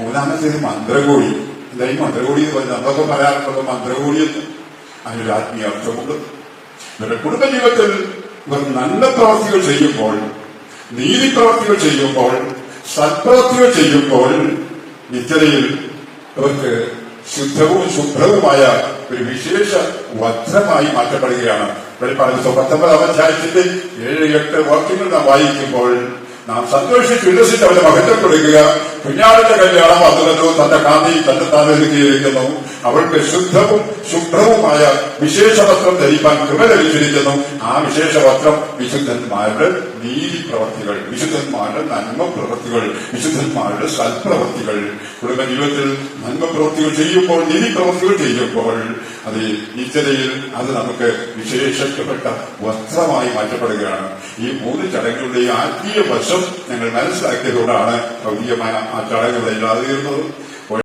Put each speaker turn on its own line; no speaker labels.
മൂന്നാമത്തേത് മന്ത്രകോടി. എന്താ ഈ മന്ത്രകോടി എന്ന് പറഞ്ഞാൽ നമ്മളൊക്കെ പറയാറുള്ളത് മന്ത്രകോടി എന്ന് അതിനൊരു ആത്മീയ അർത്ഥമുണ്ട്. ഇവരുടെ കുടുംബജീവിതത്തിൽ ഇവർ നല്ല പ്രവർത്തികൾ ചെയ്യുമ്പോൾ നീതി പ്രവർത്തികൾ ചെയ്യുമ്പോൾ സത്പ്രവർത്തികൾ ചെയ്യുമ്പോൾ നിത്യതയിൽ ഇവർക്ക് ശുദ്ധവും ശുഭ്രവുമായ ഒരു വിശേഷ വജ്രമായി മാറ്റപ്പെടുകയാണ്. പറഞ്ഞു പത്തൊമ്പതാം അധ്യായത്തിന്റെ ഏഴ് എട്ട് വാക്യങ്ങൾ നാം വായിക്കുമ്പോൾ നാം സന്തോഷിച്ച് ഉല്ലസിച്ച് അവരെ മഹത്വപ്പെടുക കുഞ്ഞാടിന്റെ കല്യാണം വന്നുവല്ലോ തന്റെ കാന്തി തന്റെ താമസിക്കുകയിരിക്കുന്നു അവൾക്ക് ശുദ്ധവും ശുഭ്രവുമായ വിശേഷ വസ്ത്രം ധരിക്കാൻ കൃപ ലഭിച്ചിരിക്കുന്നു. ആ വിശേഷ വസ്ത്രം വിശുദ്ധന്മാരുടെ നീതി പ്രവർത്തികൾ വിശുദ്ധന്മാരുടെ നന്മ പ്രവർത്തികൾ വിശുദ്ധന്മാരുടെ സൽപ്രവർത്തികൾ. കുടുംബ ജീവിതത്തിൽ നന്മ പ്രവർത്തികൾ ചെയ്യുമ്പോൾ നീതി പ്രവർത്തികൾ ചെയ്യുമ്പോൾ അത് നിത്യതയിൽ അത് നമുക്ക് വിശേഷിക്കപ്പെട്ട വസ്ത്രമായി മാറ്റപ്പെടുകയാണ്. ഈ മൂന്ന് ചടങ്ങുകളുടെ ആത്മീയ വശം ഞങ്ങൾ മനസ്സിലാക്കിയതുകൊണ്ടാണ് ഭൗതികമായ ആ ചടങ്ങുകൾ ഇല്ലാതെ